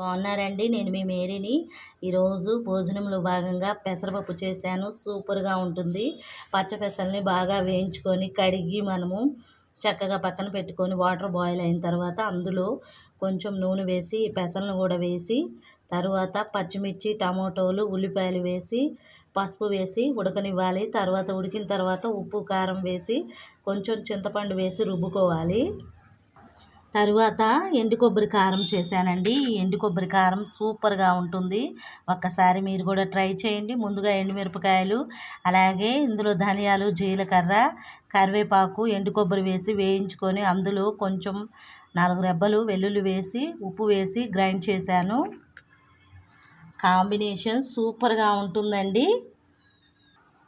బాగున్నారండి. నేను మీ మేరీని. ఈరోజు భోజనంలో భాగంగా పెసరపప్పు చేశాను. సూపర్గా ఉంటుంది. పచ్చ పెసల్ని బాగా వేయించుకొని కడిగి మనము చక్కగా పక్కన పెట్టుకొని వాటర్ బాయిల్ అయిన తర్వాత అందులో కొంచెం నూనె వేసి పెసలను కూడా వేసి తర్వాత పచ్చిమిర్చి టమాటోలు ఉల్లిపాయలు వేసి పసుపు వేసి ఉడకనివ్వాలి. తర్వాత ఉడికిన తర్వాత ఉప్పు కారం వేసి కొంచెం చింతపండు వేసి రుబ్బుకోవాలి. తరువాత ఎండు కొబ్బరి కారం చేశానండి. ఎండు కొబ్బరి కారం సూపర్గా ఉంటుంది. ఒక్కసారి మీరు కూడా ట్రై చేయండి. ముందుగా ఎండుమిరపకాయలు అలాగే ఇందులో ధనియాలు జీలకర్ర కరివేపాకు ఎండు కొబ్బరి వేసి వేయించుకొని అందులో కొంచెం నాలుగు రెబ్బలు వెల్లుల్లి వేసి ఉప్పు వేసి గ్రైండ్ చేశాను. కాంబినేషన్ సూపర్గా ఉంటుందండి.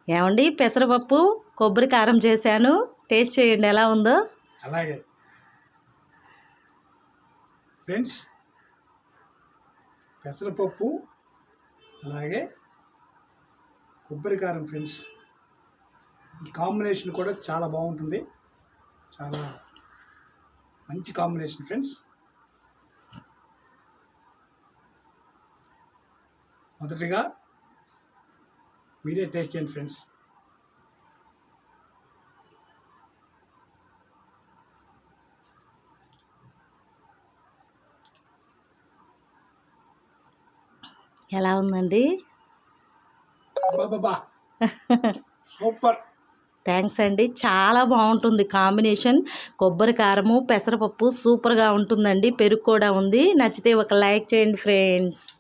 ఏమండి పెసరపప్పు కొబ్బరి కారం చేశాను. టేస్ట్ చేయండి ఎలా ఉందో. అలాగే. ఫ్రెండ్స్. పెసరపప్పు అలాగే కొబ్బరికారం ఫ్రెండ్స్. ఈ కాంబినేషన్ కూడా చాలా బాగుంటుంది. చాలా మంచి కాంబినేషన్ ఫ్రెండ్స్. మొదటిగా మీరే టేస్ట్ చేయండి ఫ్రెండ్స్. ఎలా ఉందండి? సూపర్. థ్యాంక్స్ అండి. చాలా బాగుంటుంది కాంబినేషన్. కొబ్బరి కారము పెసరపప్పు సూపర్గా ఉంటుందండి. పెరుగు కూడా ఉంది. నచ్చితే ఒక లైక్ చేయండి ఫ్రెండ్స్.